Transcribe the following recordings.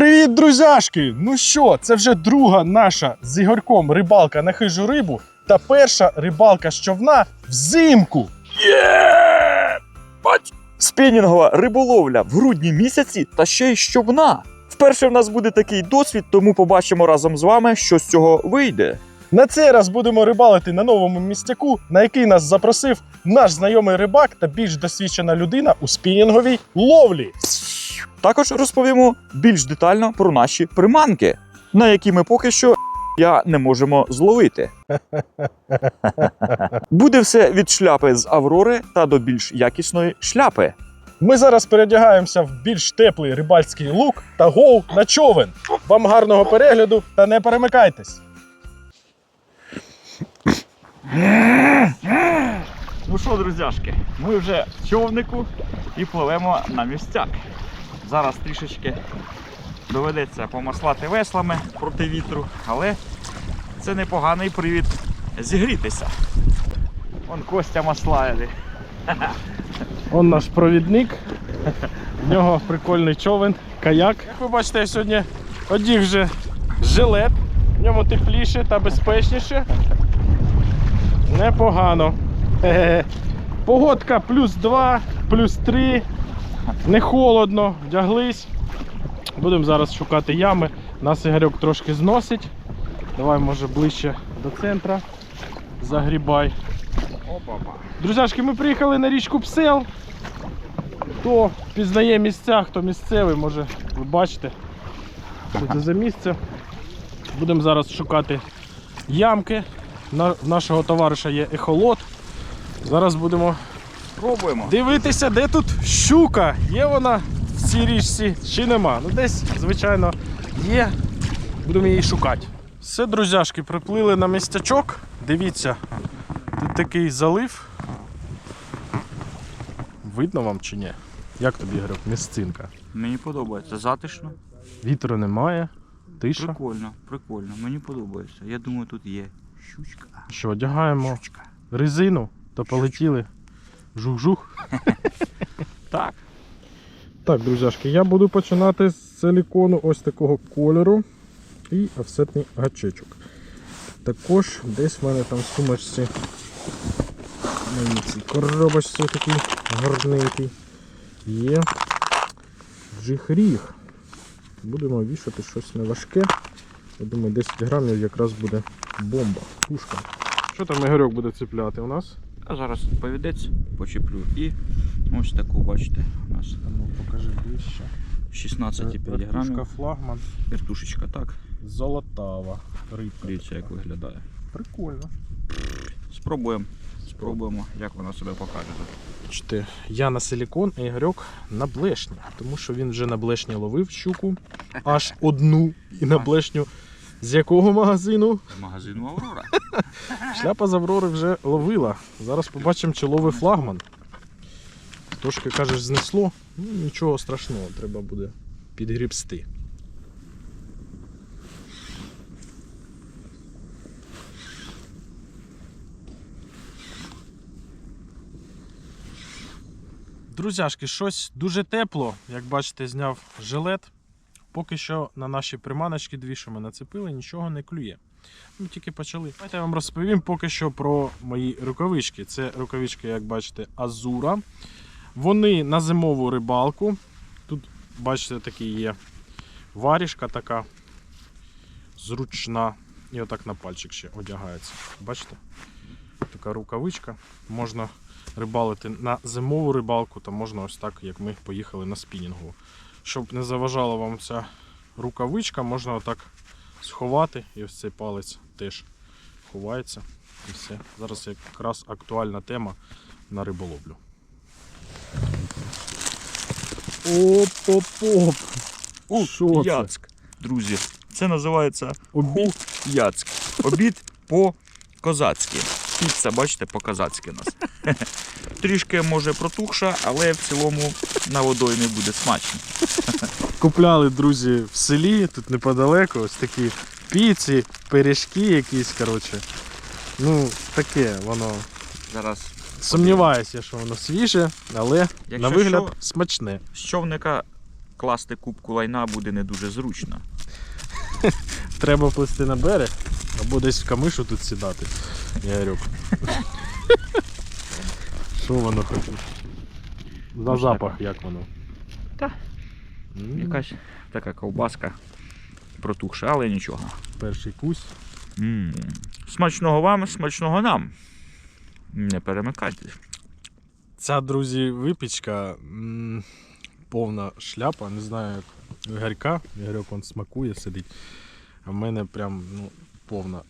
Привіт, друзяшки! Ну що, це вже друга наша з Ігорком рибалка на хижу рибу та перша рибалка з човна взимку. Спінінгова риболовля в грудні місяці та ще й щобна. Вперше в нас буде такий досвід, тому побачимо разом з вами, що з цього вийде. На цей раз будемо рибалити на новому містяку, на який нас запросив наш знайомий рибак та більш досвідчена людина у спінінговій ловлі. Також розповімо більш детально про наші приманки, на які ми поки що я не можемо зловити. Буде все від шляпи з Аврори та до більш якісної шляпи. Ми зараз передягаємося в більш теплий рибальський лук та гоу на човен. Вам гарного перегляду та не перемикайтесь. Ну що, друзяшки, ми вже в човнику і пливемо на містяк. Зараз трішечки доведеться помаслати веслами проти вітру, але це непоганий привід зігрітися. Вон Костя маслає. Он наш провідник. В нього прикольний човен, каяк. Як ви бачите, я сьогодні одіг вже жилет. В ньому тепліше та безпечніше. Непогано. Погодка плюс 2, плюс 3. Не холодно, вдяглись. Будемо зараз шукати ями. Нас Ігорьок трошки зносить. Давай, може, ближче до центра. Загрібай. Друзяшки, ми приїхали на річку Псел. Хто пізнає місця, хто місцевий, може ви бачите, що це за місце. Будемо зараз шукати ямки. На- нашого товариша є ехолот. Зараз будемо Пробуємо. дивитися, де тут щука. Є вона в цій річці чи нема. Ну десь, звичайно, є. Будемо її шукати. Все, друзяшки, приплили на містячок. Дивіться, тут такий залив. Видно вам чи ні? Як тобі Ігорьок, місцинка? Мені подобається. Затишно. Вітру немає, тиша. Прикольно, прикольно. Мені подобається. Я думаю, тут є щучка. Що, одягаємо Щучка. резину та полетіли. Жух-жух. Так. Так, друзяшки, я буду починати з силікону ось такого кольору і офсетний гачечок. Також десь в мене там в сумочці на цій коробочці такий гарненький. Є джихріг. Будемо вішати щось неважке. Я думаю, 10 грамів якраз буде бомба, пушка. Що там Ігорьок буде цепляти у нас? А зараз повідець почеплю і ось таку, бачите, у нас ну покажи ближче. 16,5 грамів. флагман. Вертушечка, так. Золотава рибка. Дивіться, як виглядає. Прикольно. Спробуємо. Спробуємо, як вона себе покаже. Бачите, я на силікон, а Ігорьок на блешню. Тому що він вже на блешні ловив щуку. Аж одну і на блешню. З якого магазину? З магазину Аврора. Шляпа з Аврори вже ловила. Зараз побачимо, чи ловить флагман. Трошки кажеш, знесло. Ну, нічого страшного, треба буде підгрібсти. Друзяшки, щось дуже тепло. Як бачите, зняв жилет. Поки що на наші приманочки дві, що ми нацепили, нічого не клює. Ми тільки почали. Давайте я вам розповім поки що про мої рукавички. Це рукавички, як бачите, Азура. Вони на зимову рибалку. Тут, бачите, такі є варішка така зручна. І отак на пальчик ще одягається. Бачите? Така рукавичка. Можна рибалити на зимову рибалку, та можна ось так, як ми поїхали на спінінгову. Щоб не заважала вам ця рукавичка, можна отак сховати і ось цей палець теж ховається. І все. Зараз якраз актуальна тема на риболовлю. Оп-оп-оп! У, Що це? Друзі. Це називається Обід. Яцк. Обід по-козацьки. Піца, бачите, по-козацьки у нас. Трішки може протухша, але в цілому на водоймі буде смачно. Купляли друзі в селі, тут неподалеку, ось такі піці, пиріжки якісь, коротше. Ну, таке воно. Зараз Сумніваюся, що воно свіже, але Якщо на вигляд що- смачне. з човника класти кубку лайна буде не дуже зручно. Треба плисти на берег або десь в камишу тут сідати. Ігорьок. Що воно хоче? На Ну, запах як воно? Та. М, Якась така ковбаска протухша, але нічого. Перший кусь. м Смачного вам, смачного нам. Не перемикайтесь. Ця, друзі, випічка м, повна шляпа. Не знаю, як у Ігорька. Ігорьок он смакує, сидить. А в мене прям ну, повна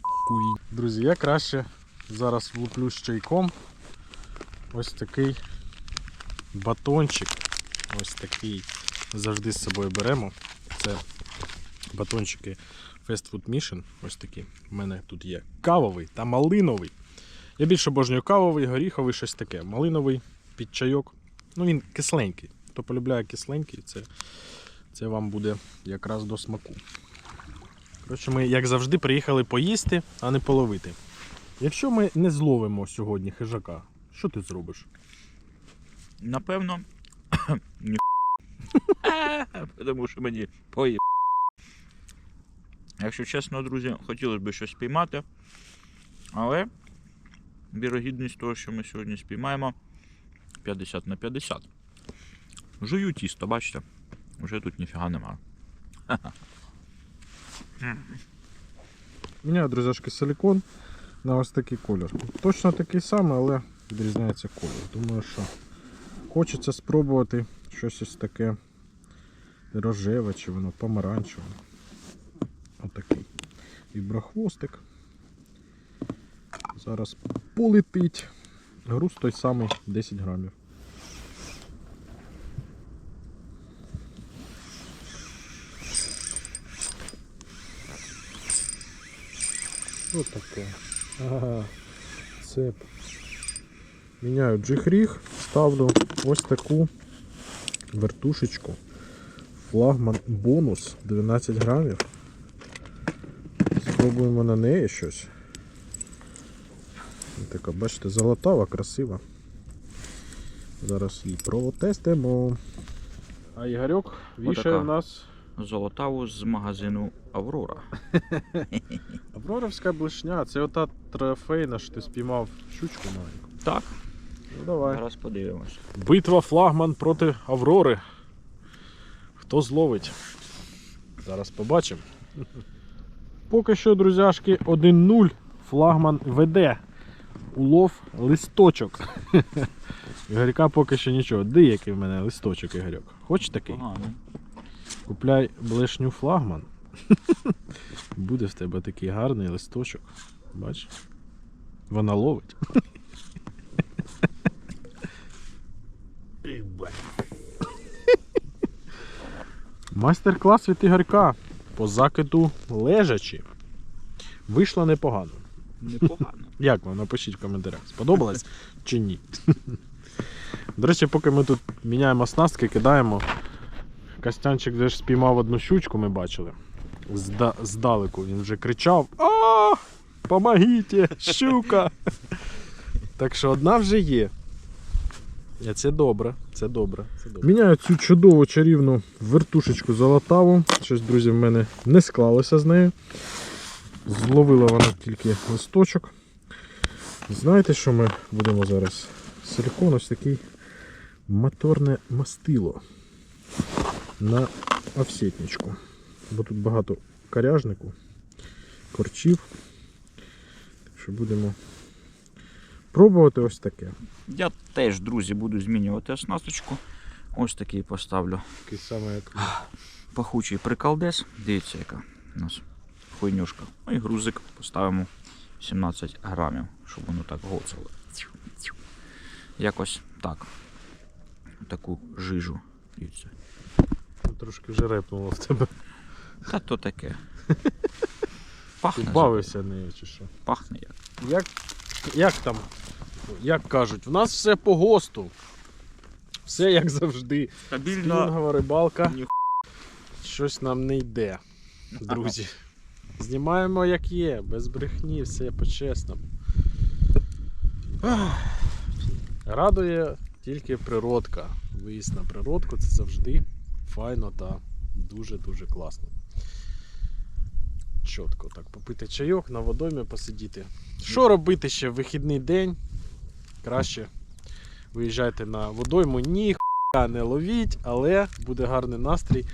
хуй. Друзі, я краще зараз влуплю з чайком. Ось такий батончик. Ось такий. Завжди з собою беремо. Це батончики Fast Food Mission. Ось такі. У мене тут є кавовий та малиновий. Я більше обожнюю кавовий, горіховий, щось таке. Малиновий під чайок. Ну він кисленький. Хто полюбляє кисленький, це, це вам буде якраз до смаку. Коротше, ми, як завжди, приїхали поїсти, а не половити. Якщо ми не зловимо сьогодні хижака, що ти зробиш? Напевно, ні. Тому що мені поїб. Якщо чесно, друзі, хотілося б щось спіймати, але вірогідність того, що ми сьогодні спіймаємо 50 на 50. Жую тісто, бачите? Вже тут ніфіга нема. Міняю, друзяшки, силікон на ось такий колір. Точно такий самий, але відрізняється колір. Думаю, що хочеться спробувати щось ось таке рожеве чи воно помаранчеве. Отакий. Віброхвостик. Зараз полетить. Груз той самий 10 грамів. Що таке? Ага, цеп. Міняю джихріг, ставлю ось таку вертушечку. Флагман бонус 12 грамів. Спробуємо на неї щось. Така, бачите, золотава, красива. Зараз її протестимо. А Ігорьок вішає в нас Золотаву з магазину Аврора. Авроровська блишня. Це ота трофейна, що ти спіймав щучку маленьку. Так, Ну давай. зараз подивимось. Битва флагман проти Аврори. Хто зловить? Зараз побачимо. Поки що, друзяшки, 1-0. Флагман веде. Улов листочок. Ігорька поки що нічого. Деякий в мене листочок, Ігорьок. Хоч такий? Погано. Купляй блешню флагман. Буде в тебе такий гарний листочок. Бач? Вона ловить. Майстер-клас від Ігорька по закиду лежачі. Вийшло непогано. Непогано. Як вам? Напишіть в коментарях. Сподобалось чи ні? До речі, поки ми тут міняємо оснастки, кидаємо. Костянчик вже спіймав одну щучку, ми бачили. Зда- здалеку він вже кричав: А! Помогіть! Щука! так що одна вже є. Це добре, це добре. Міняю цю чудову чарівну вертушечку золотаву. Щось, друзі, в мене не склалося з нею. Зловила вона тільки листочок. Знаєте, що ми будемо зараз? Силикон ось такий моторне мастило на офсетничку. Бо тут багато коряжнику, корчів. Так що будемо пробувати ось таке. Я теж, друзі, буду змінювати оснасточку. Ось такий поставлю. Такий саме як Пахучий приколдес. Дивіться, яка у нас хуйнюшка. Ну і грузик поставимо 17 грамів, щоб воно так гоцало. Якось так. Таку жижу. Дивіться. трошки вже репнуло в тебе. Та то таке. Пахне, Бавився нею чи що. пахне як. Як, як там? Як кажуть, в нас все по ГОСТу. Все як завжди. Стабільно. Спінгова рибалка. Ні Щось нам не йде, друзі. Знімаємо як є, без брехні, все по-чесному. Радує тільки природка. Виїзд на природку це завжди файно та дуже-дуже класно. Чітко так попити чайок, на водоймі посидіти. Що робити ще в вихідний день? Краще виїжджайте на водойму, ні хуя не ловіть, але буде гарний настрій,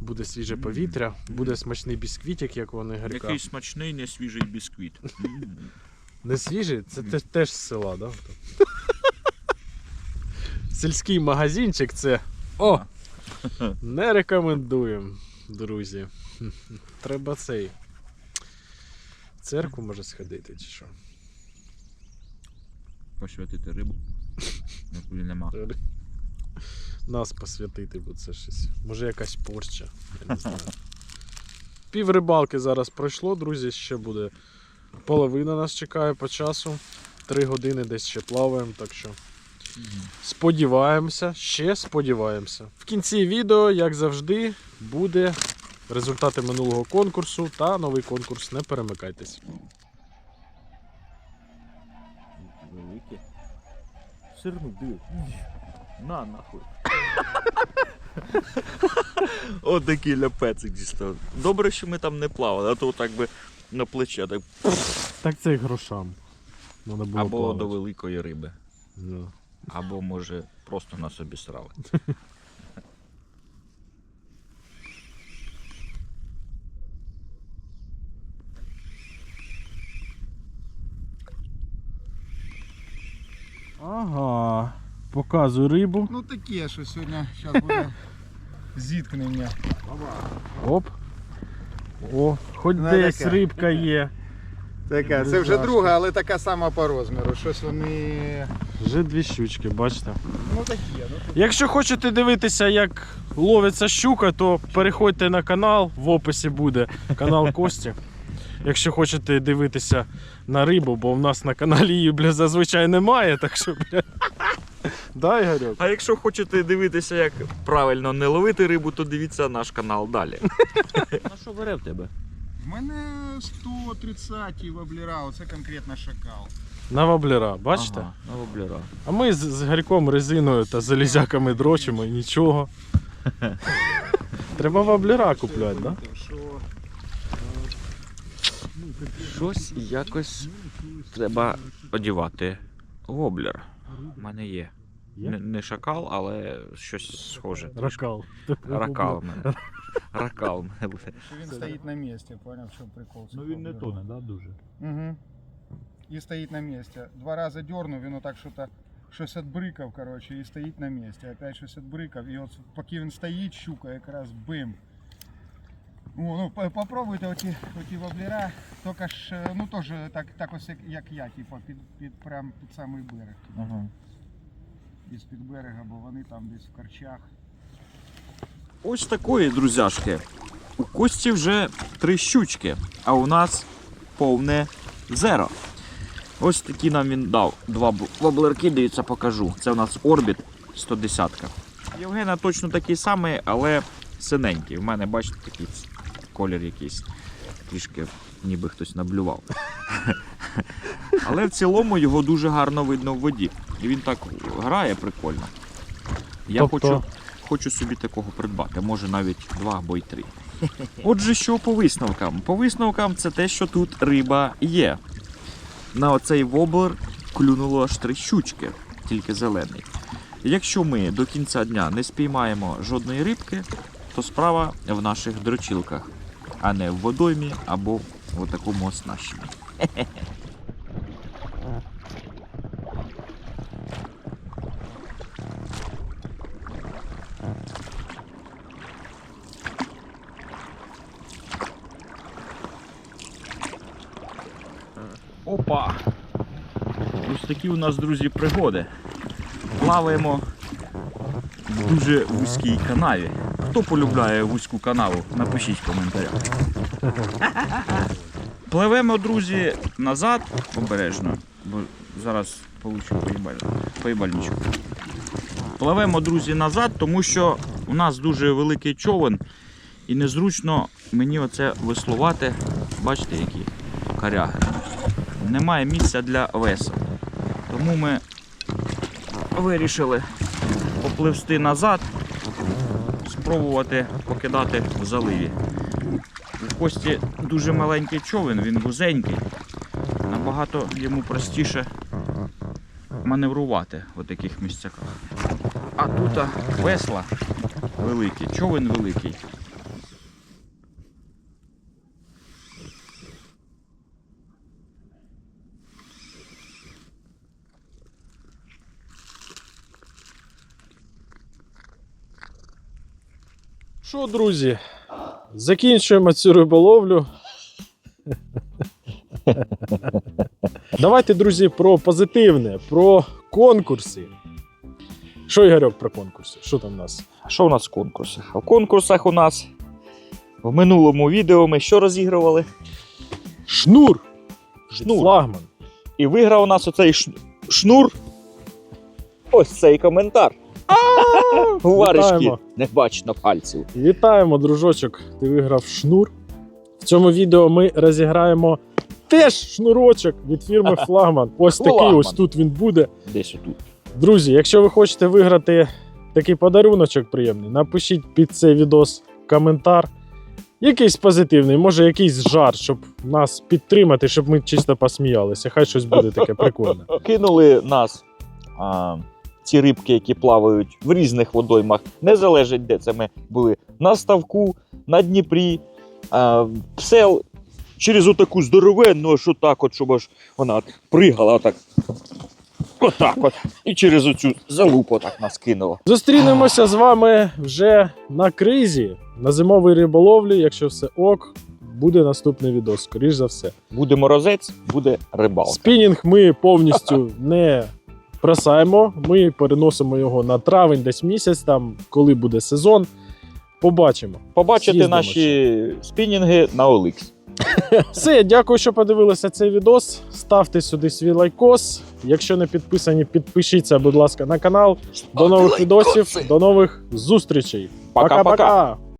буде свіже повітря, буде смачний бісквітик, як вони горька. Який смачний, несвіжий бісквіт. Не свіжий? Це те- теж з села, да? Сільський магазинчик це. О! Не рекомендуємо, друзі. Треба цей. В церкву може сходити чи що. Посвятити рибу. Нікуди нема. Нас посвятити, бо це щось. Може якась порча. Я не знаю. Пів рибалки зараз пройшло, друзі. Ще буде половина нас чекає по часу. Три години десь ще плаваємо, так що. Сподіваємося, ще сподіваємося. В кінці відео, як завжди, буде результати минулого конкурсу та новий конкурс. Не перемикайтесь. Сирну диви. На нахуй. От такий ляпецик дістав. Добре, що ми там не плавали, а то так би на плече так. Так це і грошам. Надо було Або плавати. до великої риби. Да. Або може просто на собі срали. Ага. Показуй рибу. Ну таке, що сьогодні зараз буде зіткнення. Оп. О, хоч Ну, десь таке. рибка є. Така, це вже друга, але така сама по розміру. Щось вони. Вже дві щучки, бачите. Ну такі, ну Якщо хочете дивитися, як ловиться щука, то переходьте на канал, в описі буде канал Кості. Якщо хочете дивитися на рибу, бо в нас на каналі її бля, зазвичай немає, так що бля. Да, Ігорьок? А якщо хочете дивитися, як правильно не ловити рибу, то дивіться наш канал далі. А що бере в тебе? В мене 130 воблера, оце конкретно шакал. На воблера, бачите? Ага, на воблера. А ми з, з гарьком, резиною та залізяками дрочимо і нічого. Треба воблера купляти, да? Що Щось якось треба одівати. Воблер. У мене є. Не, не шакал, але щось схоже. Ракал. Ракал в мене. Ракал в мене буде. що він стоїть на місці, поняв, що прикол. Ну він не тоне, да, дуже. Угу. І стоїть на місці. Два рази дернув, він отак що то щось відбрикав, коротше, і стоїть на місці. Опять щось відбрикав. І от поки він стоїть, щука якраз бим. Ну, попробуйте оті, оті воблера, тільки ж, е, ну теж так, так ось як, як я, типу, під, під, прям під самий берег. Ага. Із під берега, бо вони там десь в корчах. Ось такої, друзяшки. У Кості вже три щучки, а у нас повне зеро. Ось такі нам він дав. Два бл- воблерки, дивіться, покажу. Це у нас Орбіт 110. Євгена точно такий самий, але синенький. У мене, бачите, такий колір якийсь. Трішки ніби хтось наблював. Але в цілому його дуже гарно видно в воді. І він так грає прикольно. Я Тобто- хочу хочу собі такого придбати, може навіть два або й три. Отже, що по висновкам? По висновкам це те, що тут риба є. На оцей воблер клюнуло аж три щучки, тільки зелений. Якщо ми до кінця дня не спіймаємо жодної рибки, то справа в наших дрочілках, а не в водоймі або в такому оснащенні. Опа! Ось такі у нас, друзі, пригоди. Плаваємо в дуже вузькій канаві. Хто полюбляє вузьку канаву, напишіть в коментарях. Пливемо, друзі, назад обережно, бо зараз получу поїбаль- поїбальничку. Пливемо, друзі, назад, тому що у нас дуже великий човен і незручно мені оце веслувати. Бачите, які коряги. Немає місця для весел. Тому ми вирішили попливсти назад. Спробувати покидати в заливі. У Кості дуже маленький човен, він вузенький. Набагато йому простіше маневрувати в таких місцяках. А тут весла великі, човен великий. Що, друзі, закінчуємо цю риболовлю. Давайте, друзі, про позитивне, про конкурси. Що, Ігорьок, про конкурси? Що там у нас? Що у нас в конкурсах? В конкурсах у нас в минулому відео ми що розігрували? Шнур! Шнур. Флагман. І виграв у нас оцей шнур. Ось цей коментар. Вітаємо. не бачно пальців. Вітаємо, дружочок. Ти виграв шнур. В цьому відео ми розіграємо теж шнурочок від фірми Флагман. Ось такий Флагман. ось тут він буде. Десь отут. Друзі, якщо ви хочете виграти такий подаруночок приємний, напишіть під цей відос коментар. Якийсь позитивний, може якийсь жарт, щоб нас підтримати, щоб ми чисто посміялися. Хай щось буде таке прикольне. Кинули нас а, ці рибки, які плавають в різних водоймах. Не залежить, де це ми були. На ставку, на Дніпрі. А, все через отаку здоровенну, аж отак, от, щоб аж вона от пригала отак. Отак от. І через оцю залупу так нас кинула. Зустрінемося з вами вже на кризі, на зимовій риболовлі. Якщо все ок, буде наступний відос, скоріш за все. Буде морозець, буде рибалка. Спінінг ми повністю не бросаємо. Ми переносимо його на травень, десь місяць, там, коли буде сезон. Побачимо. Побачити З'їздимо наші спінінги на Оликс. Все, дякую, що подивилися цей відос. Ставте сюди свій лайкос. Якщо не підписані, підпишіться, будь ласка, на канал. До нових відосів, до нових зустрічей. Пока-пока.